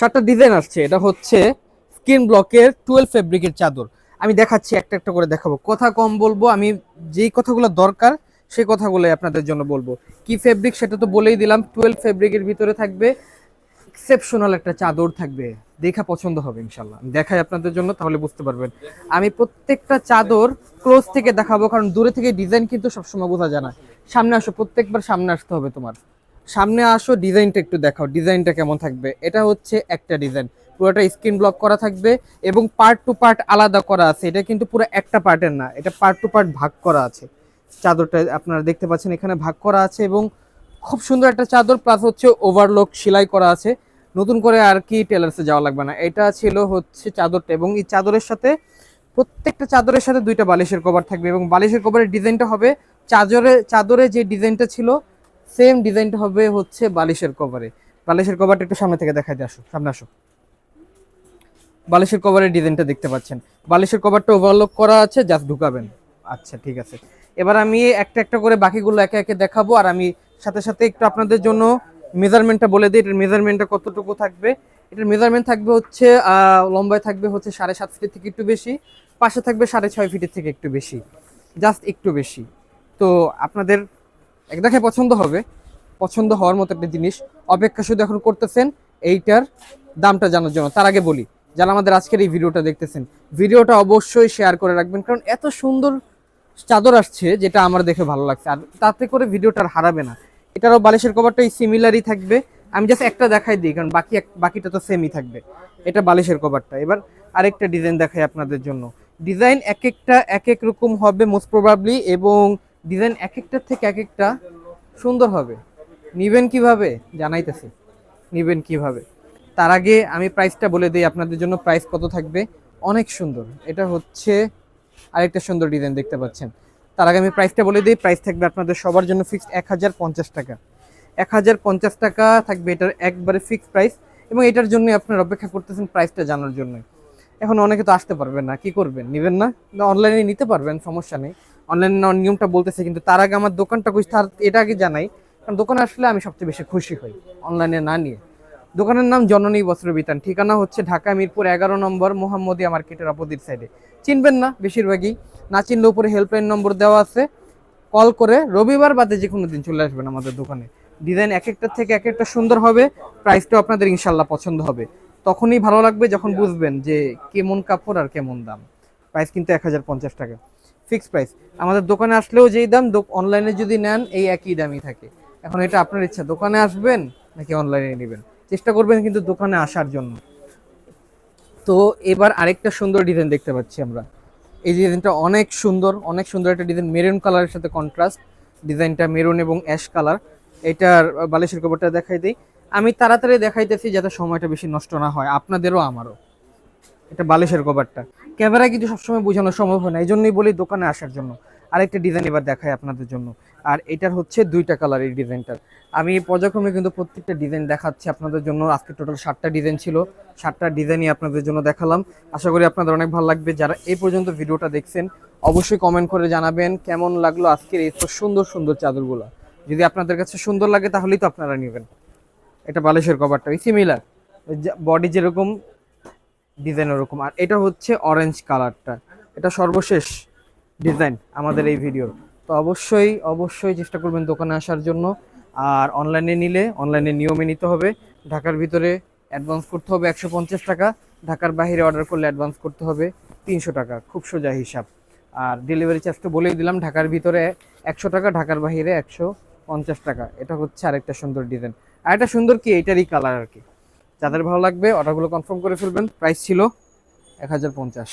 সাতটা ডিজাইন আসছে। এটা হচ্ছে স্কিন ব্লকের টুয়েলভ ফেব্রিকের চাদর। আমি দেখাচ্ছি, একটা একটা করে দেখাবো। কথা কম বলব, আমি যেই কথাগুলো দরকার, সেই কথাগুলো আপনাদের জন্য বলব। কি ফেব্রিক সেটা তো বলেই দিলাম টুয়েলভ ফেব্রিকের ভিতরে থাকবে এক্সেপশনাল একটা চাদর থাকবে। দেখা পছন্দ হবে ইনশাল্লাহ আমি দেখাই আপনাদের জন্য, তাহলে বুঝতে পারবেন। আমি প্রত্যেকটা চাদর ক্লোজ থেকে দেখাবো, কারণ দূরে থেকে ডিজাইন কিন্তু সবসময় বোঝা যায় না। সামনে আসো, প্রত্যেকবার সামনে আসতে হবে তোমার। সামনে আসো, ডিজাইনটা একটু দেখাও, ডিজাইনটা কেমন থাকবে? এটা হচ্ছে একটা ডিজাইন। পুরোটা স্ক্রিন ব্লক করা থাকবে এবং পার্ট টু পার্ট আলাদা করা আছে। এটা কিন্তু পুরো একটা পার্টের না, এটা পার্ট টু পার্ট ভাগ করা আছে। চাদরটা আপনারা দেখতে পাচ্ছেন, এখানে ভাগ করা আছে এবং খুব সুন্দর একটা চাদর প্লাস হচ্ছে ওভারলোক সেলাই করা আছে। নতুন করে আর কি টেলার্সে যাওয়া লাগবে না। এটা ছিল হচ্ছে চাদরটা এবং এই চাদরের সাথে প্রত্যেকটা চাদরের সাথে দুইটা বালিশের কভার থাকবে এবং বালিশের কভারের ডিজাইনটা হবে চাদরে চাদরে যে ডিজাইনটা ছিল সেম ডিজাইনটা হবে হচ্ছে বালিশের কভারে বালিশের কভারটা একটু সামনে থেকে দেখাই দিয়ে আসো, সামনে আসো। বালিশের কভারের ডিজাইনটা দেখতে পাচ্ছেন। বালিশের কভারটা ওভারলোক করা আছে জাস্ট ঢুকাবেন। আচ্ছা ঠিক আছে। এবার আমি একটা একটা করে বাকিগুলো একে একে দেখাবো, আর আমি সাথে সাথে একটু আপনাদের জন্য মেজারমেন্টটা বলে দিই। এটার মেজারমেন্টটা কতটুকু থাকবে? এটার মেজারমেন্ট থাকবে হচ্ছে লম্বায় থাকবে হচ্ছে সাড়ে সাত ফিটের থেকে একটু বেশি, পাশে থাকবে সাড়ে ছয় ফিটের থেকে একটু বেশি জাস্ট একটু বেশি। তো আপনাদের এক দেখে পছন্দ হবে। পছন্দ হওয়ার মতো একটা জিনিস। অপেক্ষা শুধু এখন করতেছেন এইটার দামটা জানার জন্য। তার আগে বলি, যারা আমাদের আজকের এই ভিডিওটা দেখতেছেন, ভিডিওটা অবশ্যই শেয়ার করে রাখবেন। কারণ এত সুন্দর চাদর আসছে যেটা আমার দেখে ভালো লাগছে। আর তাতে করে ভিডিওটা হারাবে না। এটারও বালিশের কভারটা এই সিমিলারই থাকবে। আমি জাস্ট একটা দেখাই দিই, কারণ বাকি বাকিটা তো সেমই থাকবে। এটা বালিশের কভারটা এবার আরেকটা ডিজাইন দেখাই আপনাদের জন্য। ডিজাইন এক একটা এক এক রকম হবে মোস্ট প্রবাবলি এবং ডিজাইন এক একটার থেকে এক একটা সুন্দর হবে। নিবেন কীভাবে? জানাইতেছি। নিবেন কীভাবে? তার আগে আমি প্রাইসটা বলে দিই, আপনাদের জন্য প্রাইস কত থাকবে? অনেক সুন্দর। এটা হচ্ছে আরেকটা সুন্দর ডিজাইন দেখতে পাচ্ছেন। তার আগে আমি প্রাইসটা বলে দিই প্রাইস থাকবে আপনাদের সবার জন্য ফিক্সড এক হাজার পঞ্চাশ টাকা। এক হাজার পঞ্চাশ টাকা থাকবে এটার একবারে ফিক্সড প্রাইস এবং এটার জন্য আপনারা অপেক্ষা করতেছেন প্রাইসটা জানার জন্য এখন অনেকে তো আসতে পারবেন না, কি করবেন? নেবেন না? অনলাইনে নিতে পারবেন, সমস্যা নেই। অনলাইনে নিয়মটা বলতেছে, কিন্তু তার আগে আমার দোকানটা খুঁজতে তার এটা আগে জানাই। কারণ দোকানে আসলে আমি সবচেয়ে বেশি খুশি হই অনলাইনে না নিয়ে। দোকানের নাম জননী বস্ত্র বিতান, ঠিকানা হচ্ছে ঢাকা মিরপুর এগারো নম্বর মোহাম্মদিয়া মার্কেটের অপোজিট সাইডে চিনবেন না বেশিরভাগই, না চিনলে উপরে হেল্পলাইন নম্বর দেওয়া আছে। কল করে রবিবার বাদে যে কোনো দিন চলে আসবেন আমাদের দোকানে। ডিজাইন এক একটা থেকে এক একটা সুন্দর হবে প্রাইসটাও আপনাদের ইনশাল্লাহ পছন্দ হবে। তখনই ভালো লাগবে যখন বুঝবেন যে কেমন কাপড় আর কেমন দাম। প্রাইস কিন্তু এক হাজার পঞ্চাশ টাকা। Fix price. আমাদের দোকানে আসলেও যেই দাম অনলাইনে যদি নেন, এই একই দামই থাকে। এখন এটা আপনার ইচ্ছা, দোকানে আসবেন নাকি অনলাইনে নেবেন? চেষ্টা করবেন কিন্তু দোকানে আসার জন্য। তো এবার আরেকটা সুন্দর ডিজাইন দেখতে পাচ্ছি আমরা। এই ডিজাইনটা অনেক সুন্দর অনেক সুন্দর একটা ডিজাইন, মেরুন কালারের সাথে কন্ট্রাস্ট ডিজাইনটা মেরুন এবং অ্যাশ কালার এটার বালিশের কভারটা দেখাই দিই। আমি তাড়াতাড়ি দেখাইতেছি যাতে সময়টা বেশি নষ্ট না হয়, আপনাদেরও আমারও। এটা বালিশের কভারটা। ক্যামেরা কিন্তু সবসময় বোঝানো সম্ভব হয় না এই জন্যই বলি দোকানে আসার জন্য। আরেকটা ডিজাইন এবার দেখাই আপনাদের জন্য। আর এটার হচ্ছে দুইটা কালার এই ডিজাইনটার আমি পর্যায়ক্রমে কিন্তু প্রত্যেকটা ডিজাইন দেখাচ্ছি আপনাদের জন্য। আজকে টোটাল সাতটা ডিজাইন ছিল। সাতটা ডিজাইনই আপনাদের জন্য দেখালাম। আশা করি আপনাদের অনেক ভালো লাগবে। যারা এই পর্যন্ত ভিডিওটা দেখছেন, অবশ্যই কমেন্ট করে জানাবেন কেমন লাগল আজকের এই সুন্দর সুন্দর চাদরগুলো। যদি আপনাদের কাছে সুন্দর লাগে তাহলেই তো আপনারা নেবেন। এটা বালিশের কভারটা সিমিলার বডি যেরকম ডিজাইন ওরকম। আর এটা হচ্ছে অরেঞ্জ কালারটা এটা সর্বশেষ ডিজাইন আমাদের এই ভিডিওর তো অবশ্যই অবশ্যই চেষ্টা করবেন দোকানে আসার জন্য। আর অনলাইনে নিলে অনলাইনে নিয়মে নিতে হবে। ঢাকার ভিতরে অ্যাডভান্স করতে হবে একশো পঞ্চাশ টাকা। ঢাকার বাইরে অর্ডার করলে অ্যাডভান্স করতে হবে তিনশো টাকা। খুব সোজা হিসাব। আর ডেলিভারি চার্জটা বলেই দিলাম, ঢাকার ভিতরে একশো টাকা, ঢাকার বাইরে একশো পঞ্চাশ টাকা। এটা হচ্ছে আরেকটা সুন্দর ডিজাইন আর একটা সুন্দর কি? এটারই কালার আর কি। যাদের ভালো লাগবে অর্ডারগুলো কনফার্ম করে ফেলবেন। প্রাইস ছিল এক হাজার পঞ্চাশ।